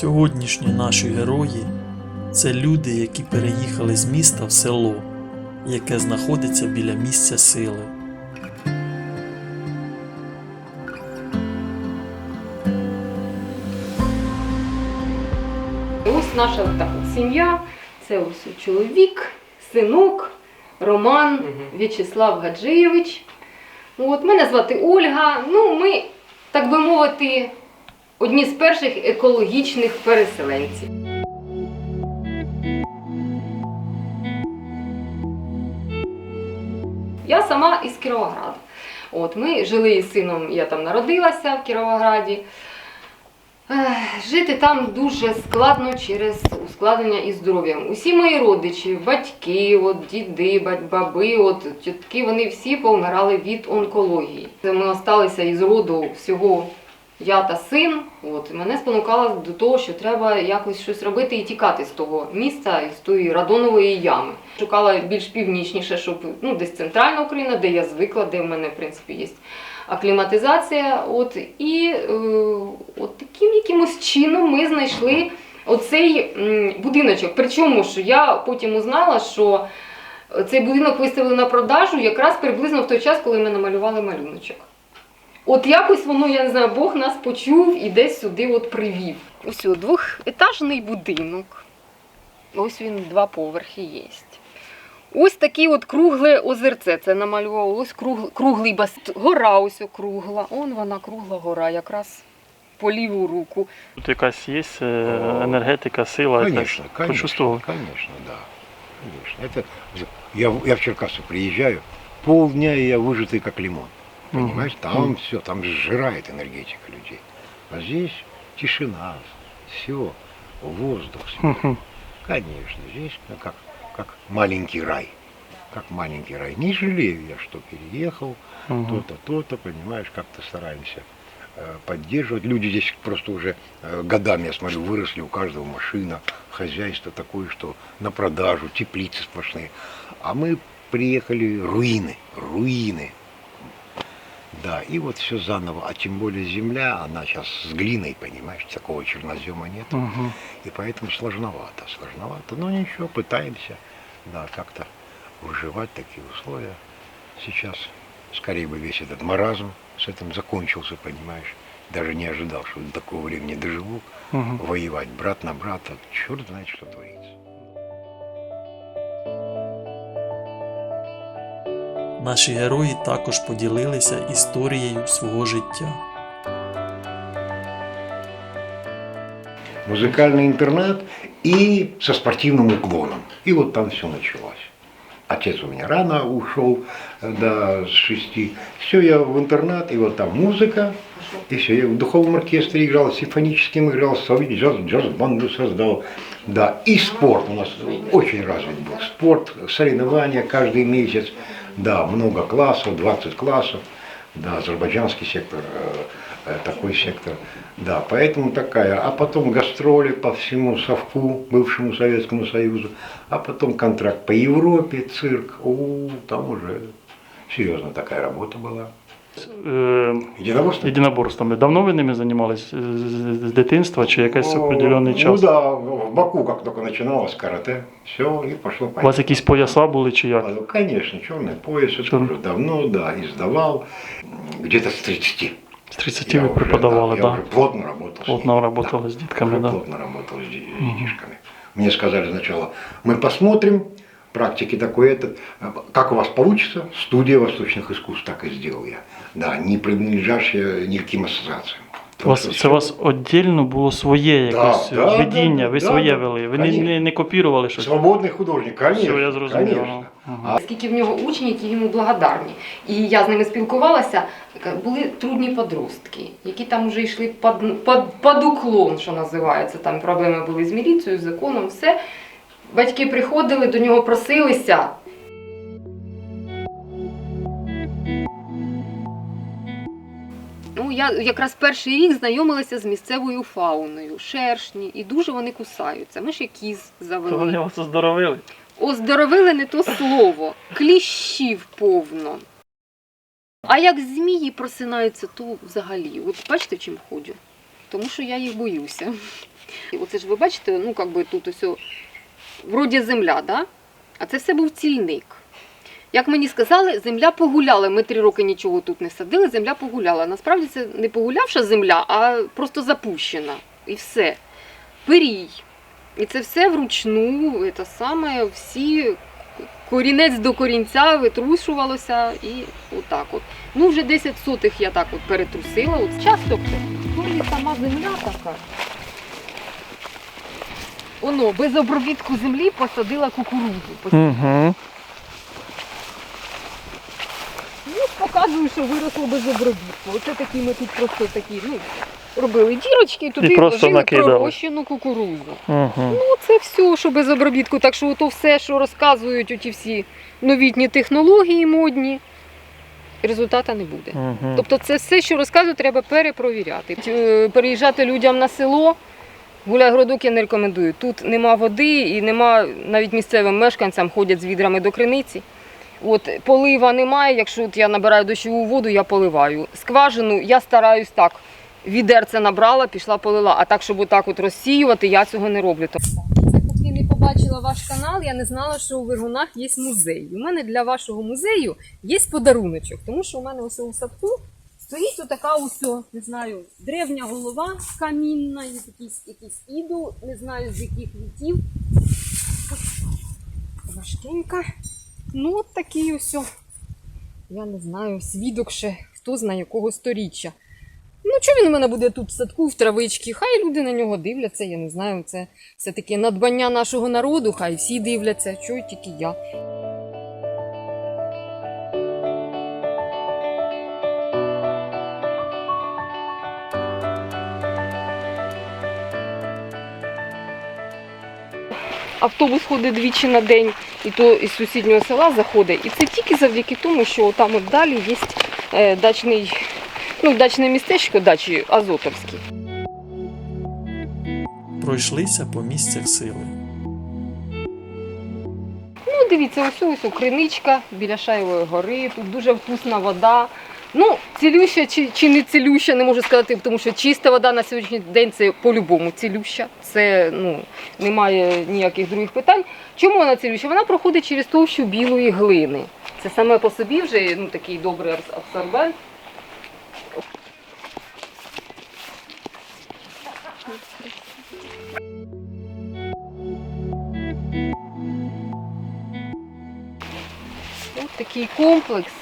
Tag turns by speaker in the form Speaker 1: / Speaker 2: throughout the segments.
Speaker 1: Сьогоднішні наші герої це люди, які переїхали з міста в село, яке знаходиться біля місця сили.
Speaker 2: Ось наша так, от сім'я. Це ось чоловік, синок, Роман В'ячеслав Гаджиєвич. От, мене звати Ольга. Ну, ми, так би мовити, одні з перших екологічних переселенців. Я сама із Кіровограда. От, ми жили із сином, я там народилася в Кіровограді. Жити там дуже складно через ускладнення із здоров'ям. Усі мої родичі, батьки, от, діди, баби, от, тітки, вони всі повмирали від онкології. Ми залишилися із роду всього я та син. От, мене спонукало до того, що треба якось щось робити і тікати з того місця, з тої радонової ями. Шукала більш північніше, щоб ну, десь центральна Україна, де я звикла, де в мене, в принципі, є акліматизація. От, і е, от таким якимось чином ми знайшли оцей будиночок. Причому, що я потім узнала, що цей будинок виставили на продажу якраз приблизно в той час, коли ми намалювали малюночок. От якось воно, я не знаю, Бог нас почув і десь сюди от привів. Ось о, двохетажний будинок. Ось він два поверхи є. Ось таке от кругле озерце. Це намалював. Ось круг, круглий бас... Гора ось округла. Он вона кругла гора, якраз по ліву руку.
Speaker 1: Тут якась є е,
Speaker 3: О,
Speaker 1: енергетика, сила.
Speaker 3: Конечно,
Speaker 1: якась.
Speaker 3: конечно,
Speaker 1: Почувствували?
Speaker 3: конечно, да. Конечно. Это, я, я в Черкассы приезжаю, полдня и я выжатый как лимон. Понимаешь, там
Speaker 1: Мгм.
Speaker 3: все, там сжирает энергетика людей. А здесь тишина, все, воздух.
Speaker 1: Мгм.
Speaker 3: Конечно, здесь ну, как, как маленький рай. Как маленький рай. Не жалею я, что переехал,
Speaker 1: Мгм.
Speaker 3: то-то, то-то, понимаешь, как-то стараемся э, поддерживать. Люди здесь просто уже э, годами, я смотрю, выросли, у каждого машина, хозяйство такое, что на продажу, теплицы сплошные. А мы приехали, руины, руины. Да, и вот все заново, а тем более земля, она сейчас с глиной, понимаешь, такого чернозема нет.
Speaker 1: Мгм.
Speaker 3: И поэтому сложновато, сложновато. Но ничего, пытаемся, да, как-то выживать такие условия. Сейчас скорее бы весь этот маразм с этим закончился, понимаешь. Даже не ожидал, что до такого времени доживу.
Speaker 1: Мгм.
Speaker 3: Воевать брат на брата, черт знает, что творится.
Speaker 1: Наші герої також поділилися історією свого життя.
Speaker 3: Музыкальный интернат и со спортивным уклоном. И вот там все началось. Отец у меня рано ушел, э, до с шести. Все, я в интернат, и вот там музыка, и все. Я в духовом оркестре играл, симфоническим играл, современный джаз, джаз-банду создал. Да, и спорт у нас очень развит был. Спорт, соревнования каждый месяц. Да, много классов, 20 классов. Да, азербайджанский сектор, э, э, такой сектор. Да, поэтому такая. А потом гастроли по всему Совку, бывшему Советскому Союзу. А потом контракт по Европе, цирк. О, там уже серьезно такая работа была.
Speaker 1: Е,
Speaker 3: Единоборство?
Speaker 1: Єдиноборствами. Давно ви ними займалися? З, з- з дитинства чи якийсь
Speaker 3: О,
Speaker 1: определений
Speaker 3: Ну
Speaker 1: час?
Speaker 3: да, в Баку как только начиналось карате, все, и пошло
Speaker 1: У вас якісь пояса були чи як?
Speaker 3: А, ну, Конечно, черный пояс, это
Speaker 1: Чёрный.
Speaker 3: уже давно, да, издавал. Где-то с 30.
Speaker 1: З 30
Speaker 3: Я
Speaker 1: ви
Speaker 3: уже,
Speaker 1: преподавали,
Speaker 3: да,
Speaker 1: так?
Speaker 3: Я уже плотно работал. с
Speaker 1: Плотно
Speaker 3: ними.
Speaker 1: работали
Speaker 3: Да,
Speaker 1: с детками,
Speaker 3: уже
Speaker 1: да.
Speaker 3: Плотно работал с де- детишками. Мне сказали сначала, мы посмотрим, практики такой этот, а, как у вас получится, студия восточных искусств, так и сделал я. Да, не принадлежащая ни к каким ассоциациям.
Speaker 1: У
Speaker 3: Потому
Speaker 1: вас,
Speaker 3: что
Speaker 1: це у вас віддільно було своє
Speaker 3: Да,
Speaker 1: якесь
Speaker 3: да,
Speaker 1: видіння,
Speaker 3: да,
Speaker 1: ви
Speaker 3: да,
Speaker 1: своє
Speaker 3: да,
Speaker 1: вели. Ви не,
Speaker 3: конечно.
Speaker 1: не, не копірували щось.
Speaker 3: Свободный художник, конечно.
Speaker 1: Все, я зрозумів.
Speaker 3: Конечно.
Speaker 1: Ага.
Speaker 2: Скільки в нього учнів, які йому благодарні. І я з ними спілкувалася, були трудні подростки, які там вже йшли під, під, під уклон, що називається. Там проблеми були з міліцією, з законом, все. Батьки приходили, до нього просилися. Ну, я якраз перший рік знайомилася з місцевою фауною, шершні, і дуже вони кусаються. Ми ще кіз завели.
Speaker 1: вони вас оздоровили.
Speaker 2: Оздоровили не то слово, кліщів повно. А як змії просинаються, то взагалі, от бачите, чим ходжу? тому що я їх боюся. І оце ж ви бачите, ну як би тут ось вроді земля, да? а це все був цільник. Як мені сказали, земля погуляла. Ми три роки нічого тут не садили, земля погуляла. Насправді це не погулявша земля, а просто запущена. І все. Пирій. І це все вручну, це саме всі корінець до корінця витрушувалося і отак от. Ну, вже 10 сотих я так от перетрусила. От часто то лі сама земля така. Оно, без обробітку землі посадила кукурудзу.
Speaker 1: Угу.
Speaker 2: Показую, що виросло без обробітку. Оце такі ми тут просто такі, ну, робили дірочки, туди
Speaker 1: І просто
Speaker 2: вложили
Speaker 1: накидали.
Speaker 2: пророщену кукурудзу.
Speaker 1: Угу.
Speaker 2: Ну, це все, що без обробітку. Так що то все, що розказують оті всі новітні технології модні, результата не буде.
Speaker 1: Угу.
Speaker 2: Тобто це все, що розказують, треба перепровіряти. Е, Переїжджати людям на село. Гуляй-городок я не рекомендую. Тут нема води і нема навіть місцевим мешканцям ходять з відрами до криниці. От полива немає. Якщо от я набираю дощову воду, я поливаю. Скважину я стараюсь так. Відерце набрала, пішла полила. А так, щоб отак от розсіювати, я цього не роблю. Поки не побачила ваш канал, я не знала, що у Вигунах є музей. У мене для вашого музею є подаруночок, тому що у мене ось у садку стоїть отака ось, не знаю, древня голова камінна, якийсь, якийсь ідол, не знаю з яких віків. Важкенька. Ну, от такий ось, я не знаю, свідок ще, хто знає якого сторіччя. Ну, чого він у мене буде тут в садку, в травичці? Хай люди на нього дивляться, я не знаю. Це все-таки надбання нашого народу, хай всі дивляться, чого тільки я. Автобус ходить двічі на день, і то із сусіднього села заходить. І це тільки завдяки тому, що там от далі є е, дачний, ну, дачне містечко, дачі Азотовські.
Speaker 1: Пройшлися по місцях сили.
Speaker 2: Ну, дивіться, ось ось криничка біля Шаєвої гори, тут дуже вкусна вода. Ну, цілюща чи, чи не цілюща, не можу сказати, тому що чиста вода на сьогоднішній день це по-любому цілюща. Це ну, немає ніяких других питань. Чому вона цілюща? Вона проходить через товщу білої глини. Це саме по собі вже ну, такий добрий абсорбент. Такий комплекс.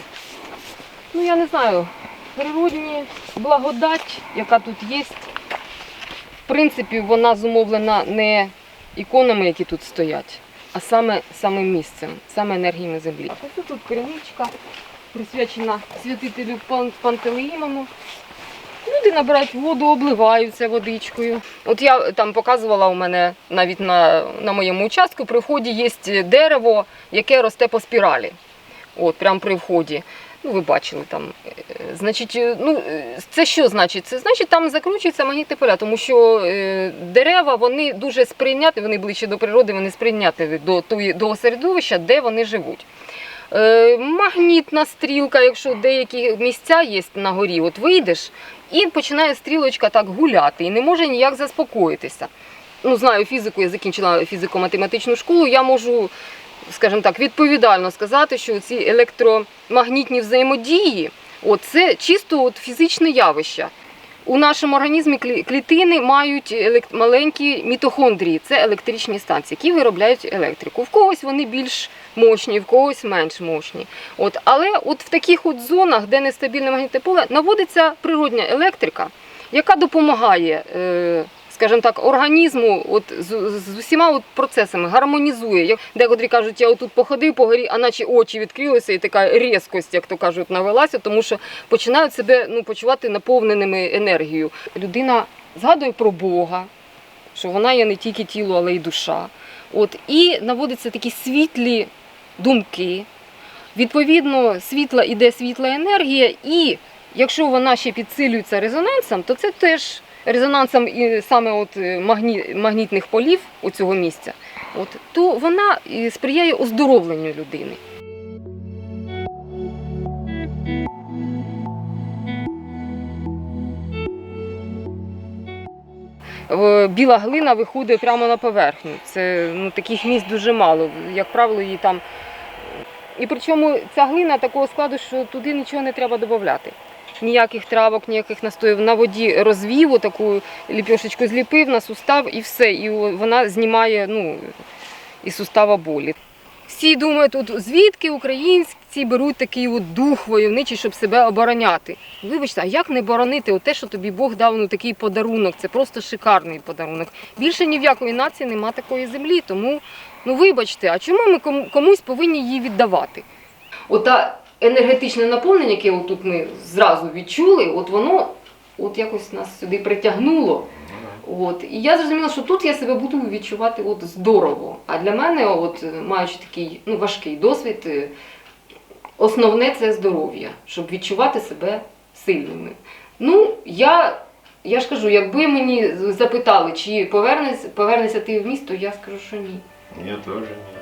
Speaker 2: Ну, я не знаю, природні благодать, яка тут є. В принципі, вона зумовлена не іконами, які тут стоять, а саме самим місцем, саме енергіями землі. Ось тут криничка, присвячена святителю Пан- Пантелеїмону. Люди набирають воду, обливаються водичкою. От я там показувала у мене навіть на, на моєму участку, при вході є дерево, яке росте по спіралі. От, прямо при вході. Ну, ви бачили там. Е, Значить, е, ну, е, це що значить? Це значить, там закручується магнітне поля, тому що е, дерева вони дуже сприйняті, вони ближче до природи, вони сприйняті до, до середовища, де вони живуть. Е, магнітна стрілка, якщо деякі місця є на горі, от вийдеш, і починає стрілочка так гуляти і не може ніяк заспокоїтися. Ну, знаю фізику, я закінчила фізико-математичну школу, я можу скажімо так, відповідально сказати, що ці електромагнітні взаємодії от, це чисто от фізичне явище. У нашому організмі клітини мають маленькі мітохондрії, це електричні станції, які виробляють електрику. В когось вони більш мощні, в когось менш мощні. От, але от в таких от зонах, де нестабільне магнітне поле, наводиться природня електрика, яка допомагає, е, скажімо так, організму от, з, з усіма от процесами, гармонізує. Декотрі кажуть, я отут походив по горі, а наче очі відкрилися, і така різкость, як то кажуть, навелася, тому що починають себе ну, почувати наповненими енергією. Людина згадує про Бога, що вона є не тільки тіло, але й душа. От, і наводяться такі світлі думки. Відповідно, світла іде світла енергія, і якщо вона ще підсилюється резонансом, то це теж резонансом і саме от е, магні, магнітних полів у цього місця, от, то вона сприяє оздоровленню людини. е, біла глина виходить прямо на поверхню. Це ну, таких місць дуже мало. Як правило, її там. І причому ця глина такого складу, що туди нічого не треба додати. Ніяких травок, ніяких настоїв. На воді розвів, таку ліпьошечку зліпив на сустав і все. І вона знімає ну, із сустава болі. Всі думають, тут звідки українці беруть такий от дух войовничий, щоб себе обороняти. Вибачте, а як не боронити от те, що тобі Бог дав ну, такий подарунок? Це просто шикарний подарунок. Більше ні в якої нації нема такої землі, тому ну вибачте, а чому ми комусь повинні її віддавати? Ота енергетичне наповнення, яке тут ми зразу відчули, от воно от якось нас сюди притягнуло. От. І я зрозуміла, що тут я себе буду відчувати от здорово. А для мене, от, маючи такий ну, важкий досвід, е, основне це здоров'я, щоб відчувати себе сильними. Ну, я, я ж кажу, якби мені запитали, чи повернешся ти в місто, я скажу, що ні.
Speaker 4: Я тоже не.